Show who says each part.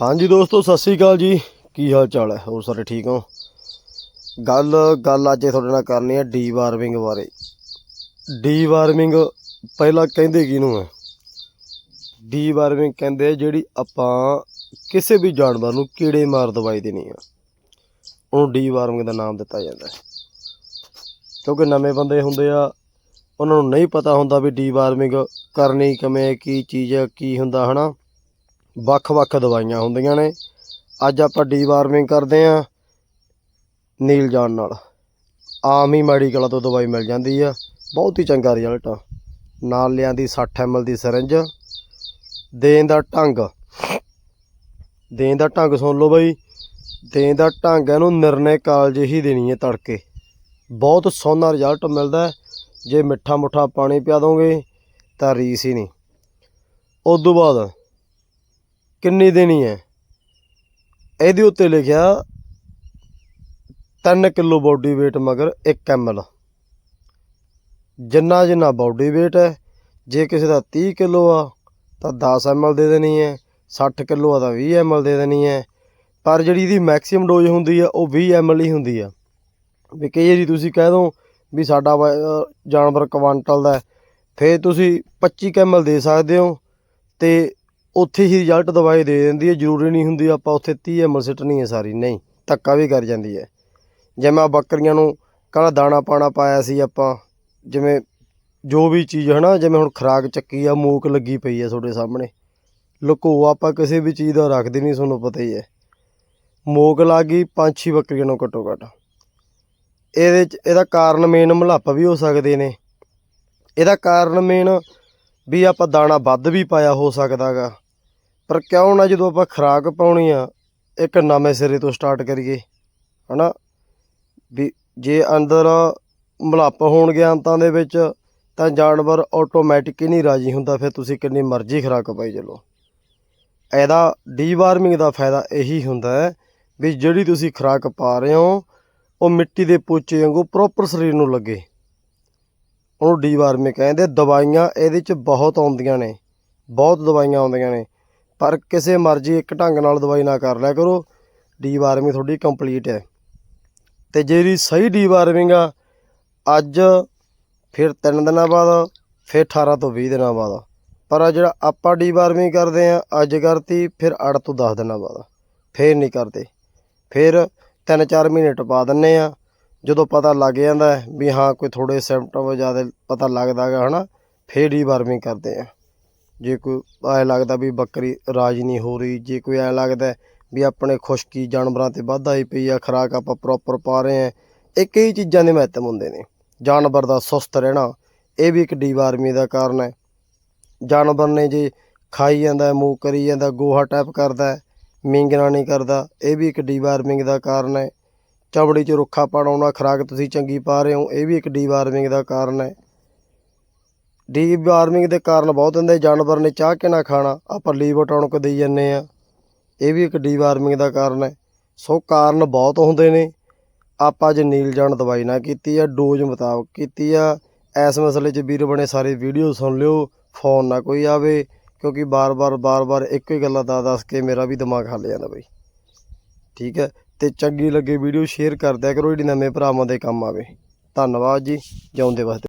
Speaker 1: ਹਾਂਜੀ ਦੋਸਤੋ, ਸਤਿ ਸ੍ਰੀ ਅਕਾਲ ਜੀ। ਕੀ ਹਾਲ ਚਾਲ ਹੈ? ਹੋਰ ਸਾਰੇ ਠੀਕ ਹੋ? ਗੱਲ ਗੱਲ ਅੱਜ ਤੁਹਾਡੇ ਨਾਲ ਕਰਨੀ ਹੈ ਡੀ ਵਾਰਮਿੰਗ ਬਾਰੇ। ਡੀ ਵਾਰਮਿੰਗ ਪਹਿਲਾਂ ਕਹਿੰਦੇ ਕਿਹਨੂੰ ਹੈ? ਡੀ ਵਾਰਮਿੰਗ ਕਹਿੰਦੇ ਜਿਹੜੀ ਆਪਾਂ ਕਿਸੇ ਵੀ ਜਾਨਵਰ ਨੂੰ ਕੀੜੇ ਮਾਰ ਦਵਾਈ ਦੇਣੀ ਆ। ਉਹਨੂੰ ਡੀ ਵਾਰਮਿੰਗ ਦਾ ਨਾਮ ਦਿੱਤਾ ਜਾਂਦਾ ਹੈ। ਕਿਉਂਕਿ ਨਵੇਂ ਬੰਦੇ ਹੁੰਦੇ ਆ, ਉਹਨਾਂ ਨੂੰ ਨਹੀਂ ਪਤਾ ਹੁੰਦਾ ਵੀ ਡੀ ਵਾਰਮਿੰਗ ਕਰਨੀ ਕਿਵੇਂ, ਕੀ ਚੀਜ਼ ਹੈ ਕੀ ਹੁੰਦਾ, ਹਨਾ? ਵੱਖ-ਵੱਖ ਦਵਾਈਆਂ ਹੁੰਦੀਆਂ ਨੇ। ਅੱਜ ਆਪਾਂ ਡੀਵਾਰਮਿੰਗ ਕਰਦੇ ਆਂ ਨੀਲ ਜਾਣ ਨਾਲ। ਆਮ ਹੀ ਮੈਡੀਕਲ ਤੋਂ ਦਵਾਈ ਮਿਲ ਜਾਂਦੀ ਆ। ਬਹੁਤ ਹੀ ਚੰਗਾ ਰਿਜ਼ਲਟ ਆ। ਨਾਲ ਲਿਆਂਦੀ 60 ml ਦੀ ਸਿਰੰਜ। ਦੇਣ ਦਾ ਢੰਗ। ਦੇਣ ਦਾ ਢੰਗ ਸੁਣ ਲਓ ਬਾਈ। ਦੇਣ ਦਾ ਢੰਗ ਇਹਨੂੰ ਨਿਰਣੇ ਕਾਲਜ ਹੀ ਦੇਣੀ ਹੈ ਤੜਕੇ। ਬਹੁਤ ਸੋਹਣਾ ਰਿਜ਼ਲਟ ਮਿਲਦਾ ਜੇ ਮਿੱਠਾ ਮੁੱਠਾ ਪਾਣੀ ਪਿਆ ਦੋਗੇ ਤਾਂ ਰੀਸ ਹੀ ਨਹੀਂ। ਉਸ ਤੋਂ ਬਾਅਦ ਕਿੰਨੀ ਦੇਣੀ ਹੈ? ਇਹਦੇ ਉੱਤੇ ਲਿਖਿਆ 3 ਕਿਲੋ ਬਾਡੀ weight ਮਗਰ 1 ml ਜਿੰਨਾ ਜਿੰਨਾ ਬਾਡੀ weight ਹੈ ਜੇ ਕਿਸੇ ਦਾ 30 ਕਿਲੋ ਆ ਤਾਂ 10 ml ਦੇ ਦੇਣੀ ਹੈ 60 ਕਿਲੋ ਆ ਤਾਂ 20 ml ਦੇ ਦੇਣੀ ਹੈ। ਪਰ ਜਿਹੜੀ ਇਹਦੀ ਮੈਕਸਿਮਮ ਡੋਜ਼ ਹੁੰਦੀ ਆ ਉਹ 20 ml ਹੀ ਹੁੰਦੀ ਆ ਵੀ ਕਈ ਵਾਰੀ ਤੁਸੀਂ ਕਹਿ ਦੋ ਵੀ ਸਾਡਾ ਜਾਨਵਰ ਕੁਆਂਟਲ ਦਾ ਹੈ, ਫਿਰ ਤੁਸੀਂ 25 ml ਦੇ ਸਕਦੇ ਹੋ ਤੇ ਉੱਥੇ ਹੀ ਰਿਜ਼ਲਟ ਦਵਾਈ ਦੇ ਦਿੰਦੀ ਹੈ, ਜ਼ਰੂਰੀ ਨਹੀਂ ਹੁੰਦੀ ਆਪਾਂ ਉੱਥੇ 30 ml ਸਿੱਟਣੀ ਹੈ ਸਾਰੀ, ਨਹੀਂ, ਧੱਕਾ ਵੀ ਕਰ ਜਾਂਦੀ ਹੈ। ਜਿਵੇਂ ਆਹ ਬੱਕਰੀਆਂ ਨੂੰ ਕੱਲ੍ਹ ਦਾਣਾ ਪਾਣਾ ਪਾਇਆ ਸੀ ਆਪਾਂ, ਜਿਵੇਂ ਜੋ ਵੀ ਚੀਜ਼, ਹਨਾ, ਜਿਵੇਂ ਹੁਣ ਖਰਾਕ ਚੱਕੀ ਆ, ਮੂਕ ਲੱਗੀ ਪਈ ਆ ਤੁਹਾਡੇ ਸਾਹਮਣੇ। ਲੁਕੋ, ਆਪਾਂ ਕਿਸੇ ਵੀ ਚੀਜ਼ ਦਾ ਰੱਖਦੇ ਨਹੀਂ, ਤੁਹਾਨੂੰ ਪਤਾ ਹੀ ਹੈ। ਮੂਕ ਲੱਗ ਗਈ, ਪੰਜ ਛੇ ਬੱਕਰੀਆਂ ਨੂੰ ਘੱਟੋ ਘੱਟ। ਇਹਦੇ ਚ, ਇਹਦਾ ਕਾਰਨ ਮੇਨ ਮਲੱਪ ਵੀ ਹੋ ਸਕਦੇ ਨੇ। ਇਹਦਾ ਕਾਰਨ ਮੇਨ ਵੀ ਆਪਾਂ ਦਾਣਾ ਵੱਧ ਵੀ ਪਾਇਆ ਹੋ ਸਕਦਾਗਾ। ਪਰ ਕਿਉਂ ਨਾ ਜਦੋਂ ਆਪਾਂ ਖੁਰਾਕ ਪਾਉਣੀ ਆ, ਇੱਕ ਨਵੇਂ ਸਿਰੇ ਤੋਂ ਸਟਾਰਟ ਕਰੀਏ, ਹਨਾ? ਵੀ ਜੇ ਅੰਦਰ ਮਲੱਪ ਹੋਣਗੇ ਅੰਤਾਂ ਦੇ ਵਿੱਚ, ਤਾਂ ਜਾਨਵਰ ਆਟੋਮੈਟਿਕ ਹੀ ਨਹੀਂ ਰਾਜੀ ਹੁੰਦਾ, ਫਿਰ ਤੁਸੀਂ ਕਿੰਨੀ ਮਰਜ਼ੀ ਖੁਰਾਕ ਪਾਈ ਚਲੋ। ਇਹਦਾ ਡੀਵਾਰਮਿੰਗ ਦਾ ਫਾਇਦਾ ਇਹੀ ਹੁੰਦਾ ਹੈ ਵੀ ਜਿਹੜੀ ਤੁਸੀਂ ਖੁਰਾਕ ਪਾ ਰਹੇ ਹੋ, ਉਹ ਮਿੱਟੀ ਦੇ ਪੋਚੇ ਵਾਂਗੂ ਪ੍ਰੋਪਰ ਸਰੀਰ ਨੂੰ ਲੱਗੇ। ਉਹਨੂੰ ਡੀਵਾਰਮਿੰਗ ਕਹਿੰਦੇ, ਦਵਾਈਆਂ ਇਹਦੇ ਚ ਬਹੁਤ ਆਉਂਦੀਆਂ ਨੇ, ਬਹੁਤ ਦਵਾਈਆਂ ਆਉਂਦੀਆਂ ਨੇ। ਪਰ ਕਿਸੇ ਮਰਜ਼ੀ ਇੱਕ ਢੰਗ ਨਾਲ ਦਵਾਈ ਨਾ ਕਰ ਲਿਆ ਕਰੋ। ਡੀਵਾਰਮਿੰਗ ਤੁਹਾਡੀ ਕੰਪਲੀਟ ਹੈ। ਤੇ ਜਿਹੜੀ ਸਹੀ ਡੀਵਾਰਮਿੰਗ ਆ, ਅੱਜ ਫਿਰ 3 ਦਿਨਾਂ ਬਾਅਦ, ਫਿਰ 18 ਤੋਂ 20 ਦਿਨਾਂ ਬਾਅਦ। ਪਰ ਆ ਜਿਹੜਾ ਆਪਾਂ ਡੀਵਾਰਮਿੰਗ ਕਰਦੇ ਆ, ਅੱਜ ਕਰਤੀ, ਫਿਰ 8 ਤੋਂ 10 ਦਿਨਾਂ ਬਾਅਦ। ਫੇਰ ਨਹੀਂ ਕਰਦੇ। ਫਿਰ 3-4 ਮਹੀਨੇ ਟਪਾ ਦਿੰਨੇ ਆ। ਜਦੋਂ ਪਤਾ ਲੱਗ ਜਾਂਦਾ ਵੀ ਹਾਂ, ਕੋਈ ਥੋੜੇ ਸਿੰਪਟਮ ਜ਼ਿਆਦਾ ਪਤਾ ਲੱਗਦਾ ਗਾ, ਹਨਾ, ਫੇਰ ਡੀਵਾਰਮਿੰਗ ਕਰਦੇ ਆ। ਜੇ ਕੋਈ ਐ ਲੱਗਦਾ ਵੀ ਬੱਕਰੀ ਰਾਜੀ ਨਹੀਂ ਹੋ ਰਹੀ ਜੇ ਕੋਈ ਐ ਲੱਗਦਾ ਵੀ ਆਪਣੇ ਖੁਸ਼ਕੀ ਜਾਨਵਰਾਂ ਤੇ ਵੱਧ ਆਈ ਪਈ ਆ ਖੁਰਾਕ ਆਪਾਂ ਪ੍ਰੋਪਰ ਪਾ ਰਹੇ ਆ ਇਹ ਕਈ ਚੀਜ਼ਾਂ ਦੇ ਮਹੱਤਵ ਹੁੰਦੇ ਨੇ। ਜਾਨਵਰ ਦਾ ਸੁਸਤ ਰਹਿਣਾ ਇਹ ਵੀ ਇੱਕ ਡੀਵਾਰਮਿੰਗ ਦਾ ਕਾਰਨ ਹੈ। ਜਾਨਵਰ ਨੇ ਜੇ ਖਾਈ ਜਾਂਦਾ ਹੈ, ਮੂੰਹ ਕਰੀ ਜਾਂਦਾ ਗੋਹਾ ਟੈਪ ਕਰਦਾ ਹੈ, ਮੀਂਗਣਾ ਨਹੀਂ ਕਰਦਾ ਇਹ ਵੀ ਇੱਕ ਡੀਵਾਰਮਿੰਗ ਦਾ ਕਾਰਨ ਹੈ। ਚਮੜੀ 'ਚ ਰੁੱਖਾਪਣ ਆਉਣਾ ਖੁਰਾਕ ਤੁਸੀਂ ਚੰਗੀ ਪਾ ਰਹੇ ਹੋ ਇਹ ਵੀ ਇੱਕ ਡੀਵਾਰਮਿੰਗ ਦਾ ਕਾਰਨ ਹੈ। ਡੀਵਾਰਮਿੰਗ ਦੇ ਕਾਰਨ ਬਹੁਤ ਹੁੰਦੇ ਜਾਨਵਰ ਨੇ ਚਾਹ ਕੇ ਨਾ ਖਾਣਾ, ਆਪਾਂ ਲੀਵ ਟੌਨਕ ਦੇਈ ਜਾਂਦੇ ਆ ਇਹ ਵੀ ਇੱਕ ਡੀ ਵਾਰਮਿੰਗ ਦਾ ਕਾਰਨ ਹੈ। ਸੋ ਕਾਰਨ ਬਹੁਤ ਹੁੰਦੇ ਨੇ। ਆਪਾਂ ਅੱਜ ਨੀਲ ਜਾਣ ਦਵਾਈ ਨਾ ਕੀਤੀ ਆ, ਡੋਜ਼ ਮੁਤਾਬਕ ਕੀਤੀ ਆ, ਇਸ ਮਸਲੇ 'ਚ ਵੀਰ ਬਣੇ ਸਾਰੇ ਵੀਡੀਓ ਸੁਣ ਲਿਓ, ਫੋਨ ਨਾ ਕੋਈ ਆਵੇ, ਕਿਉਂਕਿ ਬਾਰ-ਬਾਰ ਬਾਰ-ਬਾਰ ਇੱਕੋ ਹੀ ਗੱਲਾਂ ਦੱਸ ਦੱਸ ਕੇ ਮੇਰਾ ਵੀ ਦਿਮਾਗ ਹੱਲ ਜਾਂਦਾ ਬਈ। ਠੀਕ ਹੈ, ਤੇ ਚੰਗੀ ਲੱਗੇ ਵੀਡੀਓ ਸ਼ੇਅਰ ਕਰ ਦਿਆ ਕਰੋ, ਜਿਹੜੀ ਨਵੇਂ ਭਰਾਵਾਂ ਦੇ ਕੰਮ ਆਵੇ। ਧੰਨਵਾਦ ਜੀ, ਜਿਉਂਦੇ ਵਾਸਤੇ।